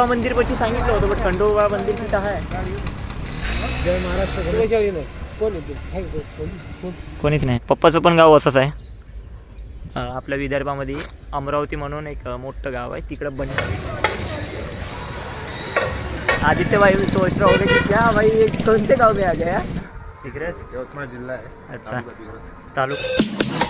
खंडोबा मंदिर पशी सांगितलं होतं पण खंडोबा मंदिर तिथं आहे. जय महाराष्ट्र कोणीच नाही. पप्पाचं पण गाव असंच आहे. आपल्या विदर्भामध्ये अमरावती म्हणून एक मोठं गाव आहे. तिकडं बन आदित्य भाई सोच रहा होगा कि क्या भाई से गाव में आ गया तिकडेच यवतमाळ जिल्हा आहे. अच्छा. तालुका.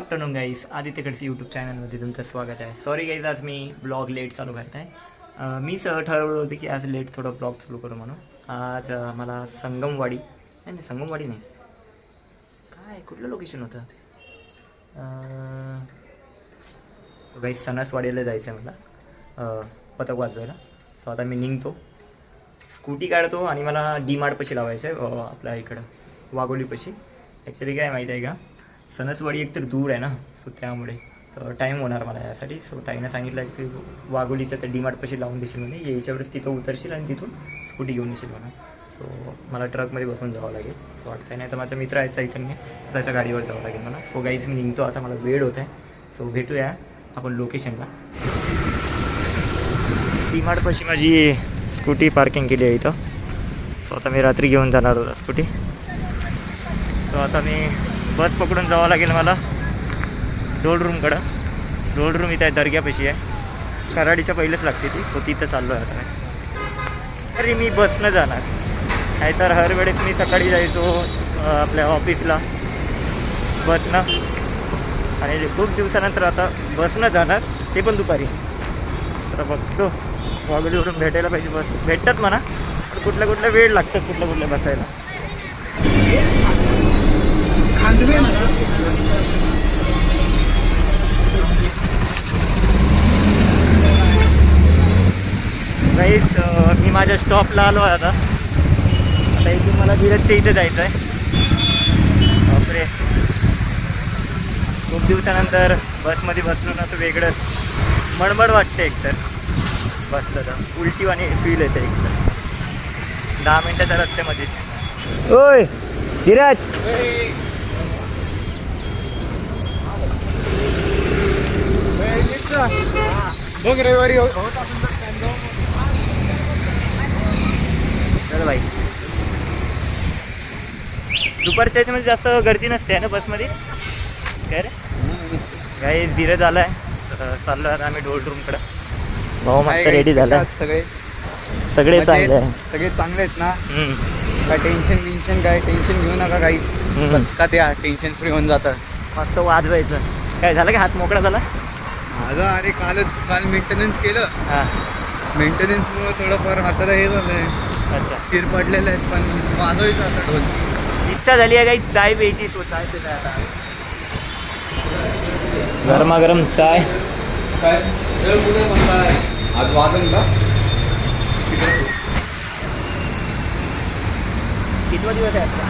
आफ्टरनून गाईस आदित्यकडची यूट्यूब चॅनलमध्ये तुमचं स्वागत आहे. सॉरी गाईज आज मी ब्लॉग लेट चालू करत आहे मी सहज ठरवलं होतं की आज लेट थोडं ब्लॉग चालू करू म्हणून. आज मला संगमवाडी नाही नाही संगमवाडी नाही. काय कुठलं लोकेशन होतं? काही सणसवाडीला जायचं आहे मला पथक वाजवायला. सो आता मी निघतो. स्कूटी काढतो आणि मला डी मार्टपाशी लावायचं आहे आपल्या इकडं. वाघोलीपाशी. ॲक्च्युली काय माहीत आहे का? सणसवाडी एकतर दूर आहे ना सो त्यामुळे. तर टाईम होणार मला यासाठी. सो ताईनं सांगितलं की वाघोलीच्या त्या डी मार्टपाशी लावून देशील म्हणे. यायच्या वेळेस तिथं उतरशील आणि तिथून स्कूटी घेऊन येशील म्हणा. सो मला ट्रकमध्ये बसून जावं लागेल. सो वाटतं नाही तर माझा मित्र आहे चैतन्य त्याच्या गाडीवर जावं लागेल मला. सो गाईज मी निघतो. आता मला वेळ होत आहे सो भेटूया आपण लोकेशनला डी मार्टपाशी माझी स्कूटी पार्किंग केली आहे इथं. सो आता मी रात्री घेऊन जाणार होता स्कूटी सो आता मी बस पकडून जावं लागेल मला. डोल रूमकडं डोल रूम इथं आहे दर्ग्यापाशी आहे. कराडीच्या पहिलेच लागते ती. सो तिथं चाललो आहे आता मी. तरी मी बसनं जाणार. नाहीतर हर वेळेस मी सकाळी जायचो आपल्या ऑफिसला बसनं. आणि खूप दिवसानंतर आता बसनं जाणार. ते पण दुपारी. आता बघतो. वागलीवरून भेटायला पाहिजे बस. भेटतात म्हणा. कुठल्या कुठल्या वेळ लागतात कुठल्या कुठल्या बसायला. काहीच मी माझ्या स्टॉपला आलो आहे आता. आता इथून मला धीरजच्या इथे जायचं आहे बापरे. खूप दिवसानंतर बसमध्ये बसलो ना तर वेगळंच मळमळ वाटते एकतर. बसलं तर. उलटीवाणी फील येते एकतर. दहा मिनटाच्या रस्त्यामध्येच. ओय धीरज. बघ रविवारी हो- होत. चल बाई. दुपारच्या याच्यामध्ये जास्त गर्दी नसते ना बसमध्ये? काय रे? काही धीरज आलाय? तर चाललो आता आम्ही डोल रूमकडं भाऊ मस्त रेडी झाला सगळे? सगळे? चांगले सगळे चांगले आहेत ना? हम्म. काय टेन्शन बिन्शन काय? टेन्शन घेऊ नका काहीच. का त्या टेन्शन फ्री होऊन जातं मस्त वाजवायचं. काय झालं का हात मोकळा झाला? माझं अरे कालच काल मेंटेनन्स केलं. हां. मेंटेनन्समुळे थोडंफार हाताला हे झालंय. अच्छा. शिर पडलेलं आहेत पण वाजवायचं आता ढोल. इच्छा झाली आहे काही चाय प्यायची तो चाय पिता आता. गरमागरम चाय. काय? कुठे म्हणताय आज वाजन का? कितवा दिवस आहे आजचा?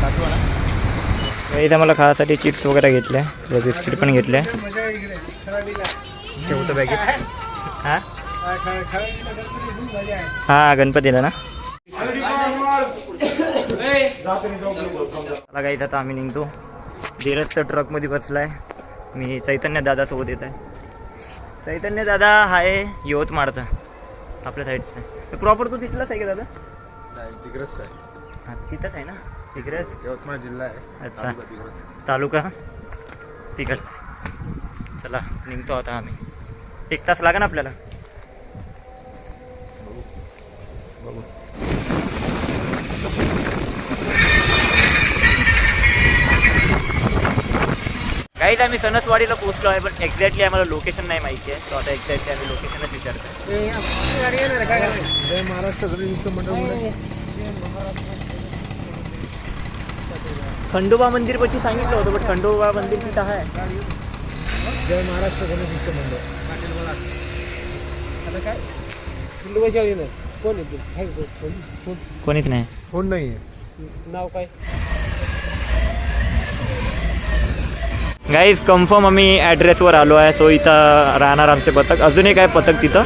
सातवा ना? इथे मला खाण्यासाठी चिप्स वगैरे घेतले बिस्किट पण घेतले. ठेवतो बॅगेत हां? हां गणपतीला ना. मला काही आता आम्ही निघतो. धीरज तर ट्रकमध्ये बसलाय. मी चैतन्य दादासोबत येत आहे चैतन्य दादा आहे यवतमाळचा आपल्या साईडचा प्रॉपर तू तिथलाच आहे का दादा? नाही दिग्रस आहे. हां तिथंच आहे ना? तिकडेच? यवतमाळ जिल्हा आहे. अच्छा. तालुका दिग्रस. तालुका? तिकड. चला निघतो आता आम्ही. एक तास लागा ना आपल्याला? बघू. काहीच आम्ही सणसवाडीला पोहोचलो आहे पण एक्झॅक्टली आम्हाला लोकेशन नाही माहिती आहे. सो आता एक्झॅक्टली आम्ही लोकेशनच विचारतो जय महाराष्ट्र गणेश मंडळ खंडोबा मंदिर पशी सांगितलं होतं पण खंडोबा मंदिर तिथं आहे. जय महाराष्ट्र गणेश मंडळ. आता काय? किल्लू कशा येणार कोण येते काय कोण? कोण? कोणीच नाही. कोण नाही नाव काय? गाईज कन्फर्म आम्ही ॲड्रेसवर आलो आहे. सो इथं राहणार आमचे पथक. अजून एक आहे पथक तिथं?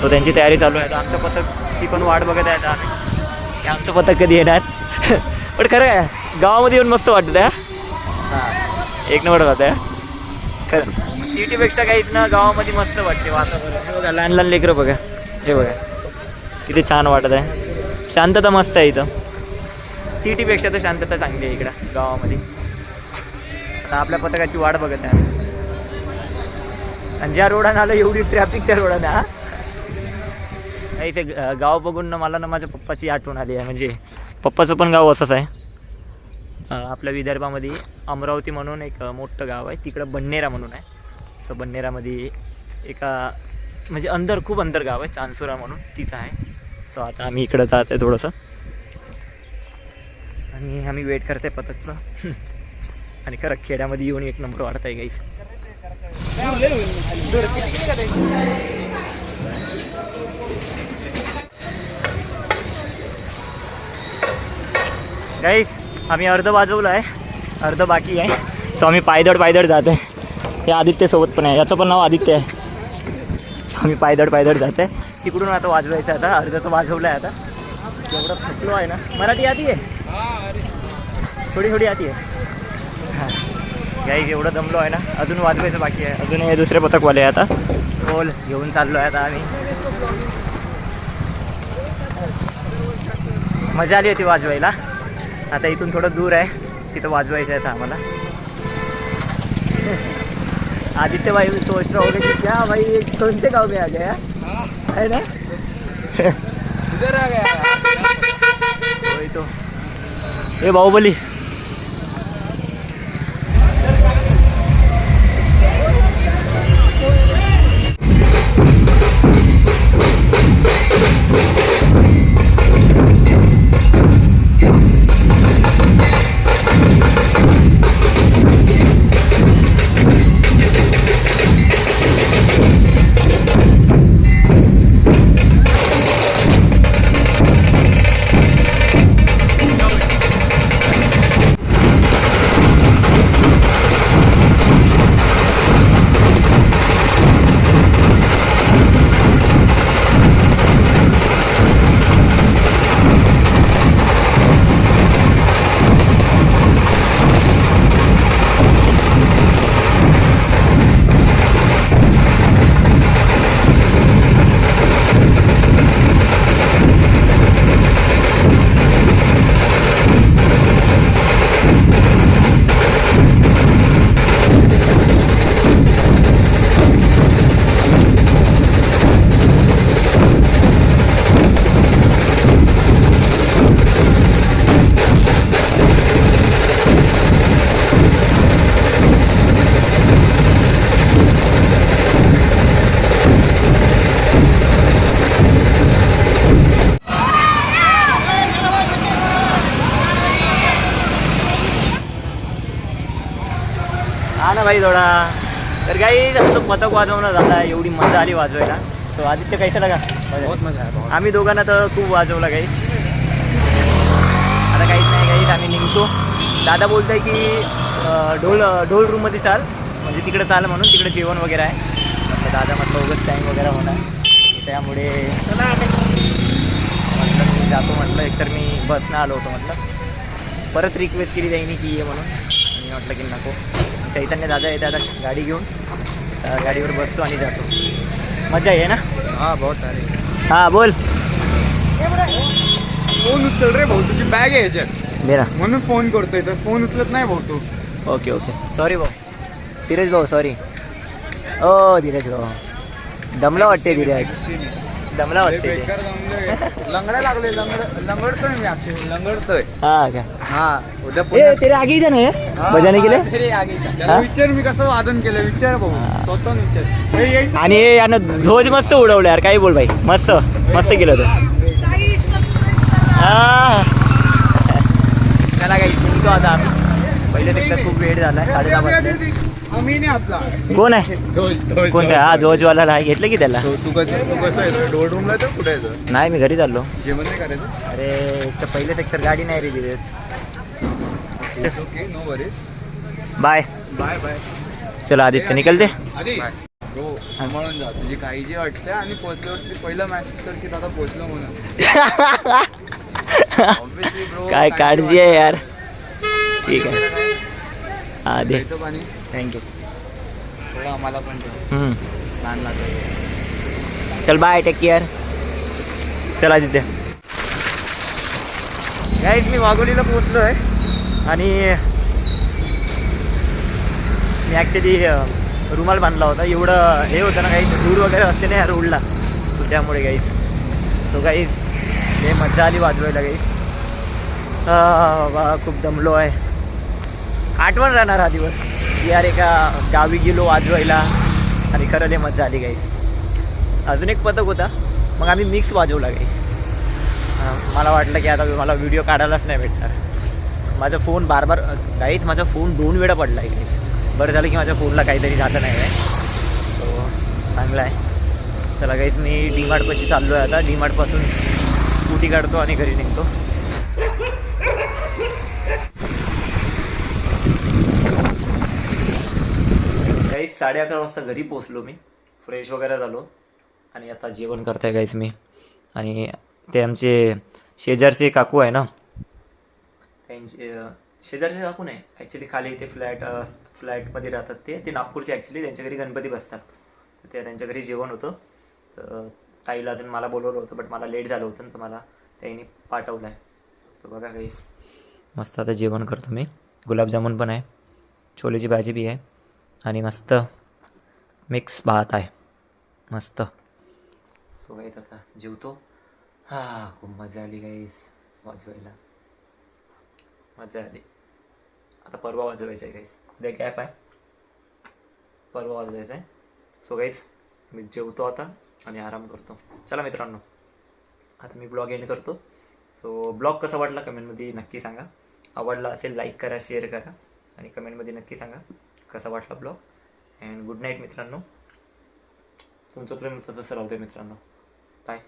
सो त्यांची तयारी चालू आहे. तर आमच्या पथकची पण वाट बघत आहे आम्ही. आमचं पथक कधी येणार? पण खरं आहे गावामध्ये येऊन मस्त वाटतं आहे हां. एक नंबर होता खरं. सिटीपेक्षा काहीच ना गावामध्ये मस्त वाटते वातावरण. बघा लहान लहान लेकरं बघा. हे बघा. किती छान वाटत आहे. शांतता मस्त आहे इथं. सिटीपेक्षा तर शांतता चांगली आहे इकडं गावामध्ये. आता आपल्या पथकाची वाट बघत आहे आणि ज्या रोडानं आलं एवढी ट्रॅफिक त्या रोडानं हा. नाही ते गाव बघून ना मला ना माझ्या पप्पाची आठवण आली आहे म्हणजे पप्पाचं पण गाव असंच आहे. आपल्या विदर्भामध्ये अमरावती म्हणून एक मोठं गाव आहे. तिकडं बन्नेरा म्हणून आहे. सो बन्नेरामध्ये एका म्हणजे अंदर खूप अंदर गाव आहे. चांसुरा म्हणून तिथं आहे. सो आता आम्ही इकडं जात आहे थोडंसं. आणि आम्ही वेट करते पथकचं आणि खरं खेड्यामध्ये येऊन एक नंबर वाढत आहे गाईस गाईस आम्ही अर्ध वाजवलं आहे अर्ध बाकी आहे. सो आम्ही पायदळ पायदळ जात आहे. हे आदित्यसोबत पण आहे. याचं पण नाव आदित्य आहे. आम्ही पायदळ पायदळ जात आहे. तिकडून आता वाजवायचं आता. अर्ध तर वाजवलं आहे आता. एवढं थकलो आहे ना. मराठी आधी आहे? थोडी थोडी आधी आहे. हां गाईज एवढं दमलो आहे ना. अजून वाजवायचं बाकी आहे. अजून हे दुसरे पथकवाले आहे आता. बोल घेऊन चाललो आहे आता आम्ही. मजा आली होती वाजवायला. आता इतना थोड़ा दूर है तिथं वाजवायचं आहे आम्हाला. आदित्य भाई सोच रहा होगा कि क्या भाई ये कौन से गाँव में आ गया? है ना? इधर आ गया। वही तो. ये बाहुबली। भाई थोडा तर काही असं पथक वाजवणं झाला एवढी मजा आली वाजवायला. तो आदित्य कैसा लगा बहुत मजा आम्ही दोघांना तर खूप वाजवला काही आता काहीच नाही काहीच आम्ही निघतो. दादा बोलत आहे की ढोल ढोल रूममध्ये चाल. म्हणजे तिकडे चाल म्हणून तिकडे जेवण वगैरे आहे. तर दादा म्हटलं उगत टाईम वगैरे होणार. त्यामुळे म्हटलं मी जातो म्हटलं. एकतर मी बसनं आलो होतो म्हटलं. परत रिक्वेस्ट केली जाईनी की ये म्हणून. मी म्हटलं की नको. चैतन्य दादा येते आता गाडी घेऊन. गाडीवर बसतो आणि जातो. मजा आहे ना? हाँ बहुत सारे हां बोल. फोन उचल रे भाऊ तुझी बॅग आहे याच्यात. ना म्हणून फोन करतोय तर फोन उचलत नाही भाऊ तू. ओके ओके सॉरी भाऊ. धीरज भाऊ सॉरी ओ धीरज भाऊ. दमला वाटते धीरज. दमला वाटते. लंगडा लागले लंगड. लंगडतोय मी ऍक्च्युली लंगडतोय. हा का? हा उद्या ए तेरे आगे है? हा, बजाने के लिए फिर आगे था त्याला? विचार मी कसं वादन केलं? विचार. स्वतः विचार. आणि हे यानं ध्वज मस्त उडवले यार काही बोल भाई मस्त मस्त केलं होतं. हा. चला काही निघतो आता आम्ही. पहिले सेक्टर खूप वेळ झाला साडे दहा वाजले. कोण आहे? कोणत्या हा ध्वजवाला आहे घेतलं की त्याला? नाही मी घरी चाललो. जेवण नाही करायचं? अरे एक तर पहिले सेक्टर गाडी नाही रे वरीज बाय. Bye bye. चला आदित्य निकलते? आधी हो सांभाळून जा. तुझी काळजी वाटते आणि पोहोचल्यावरती पहिला मेसेज कर की दादा पोहोचलो म्हणून. Obviously bro, काय काळजी आहे यार. ठीक आहे. हा दे प्यायचं पाणी थँक्यू थोडं आम्हाला पण ठेव लहान लागतं चल बाय टेक केअर चला तिथे. गाईज मी वाघोलीला पोहोचलो आहे आणि मी ॲक्च्युली रुमाल बांधला होता. एवढं हे होतं ना काही दूर वगैरे असते ना या रोडला त्यामुळे गाईज तो गाईज हे मजा आली वाजवायला गाईज खूप दमलो आहे. आठवण राहणार हा दिवस. यार एका गावी गेलो वाजवायला आणि खरं लय मजा आली गाईस अजून एक पथक होता मग आम्ही मिक्स वाजवला गाईस मला वाटलं की आता मला व्हिडिओ काढायलाच नाही भेटणार. माझा फोन बार बार गाईच माझा फोन दोन वेळा पडला आहे गाईस बरं झालं की माझ्या फोनला काहीतरी झालं नाही आहे तो चांगला आहे. चला गाईस मी डीमार्टपाशी चाललो आहे आता. डीमार्टपासून स्कूटी काढतो आणि घरी निघतो. गाईस साडे अकरा वाजता घरी पोचलो मी. फ्रेश वगैरे झालो. आणि आता जेवण करताय गाईस मी. आणि ते आमचे शेजारचे काकू आहे ना? त्यांचे शेजारचे काकू नाही. ॲक्च्युली खाली ते फ्लॅट फ्लॅटमध्ये राहतात ते. ते नागपूरचे ॲक्च्युली त्यांच्या घरी गणपती बसतात. तर ते त्यांच्या घरी जेवण होतं. तर ताईला अजून मला बोलवलं होतं बट मला लेट झालं होतं ना तर मला त्यांनी पाठवलं आहे तर बघा गाईस मस्त आता जेवण करतो मी. गुलाबजामुन पण आहे. छोलेची भाजी बी आहे. आणि मस्त मिक्स भात आहे. मस्त. सो गाईस आता जेवतो. हा खूप मजा आली गाईस वाजवायला. मजा आली. आता परवा वाजवायचं आहे गाईस उद्या गॅप आहे परवा वाजवायचं आहे. सो गाईस मी जेवतो आता आणि आराम करतो. चला मित्रांनो. आता मी ब्लॉग एंड करतो. सो ब्लॉग कसा वाटला कमेंटमध्ये नक्की सांगा. आवडला असेल लाईक करा शेअर करा. आणि कमेंटमध्ये नक्की सांगा. कसा वाटला ब्लॉग? अँड गुड नाईट मित्रांनो. तुमचं प्रेम तसं राहू मित्रांनो. बाय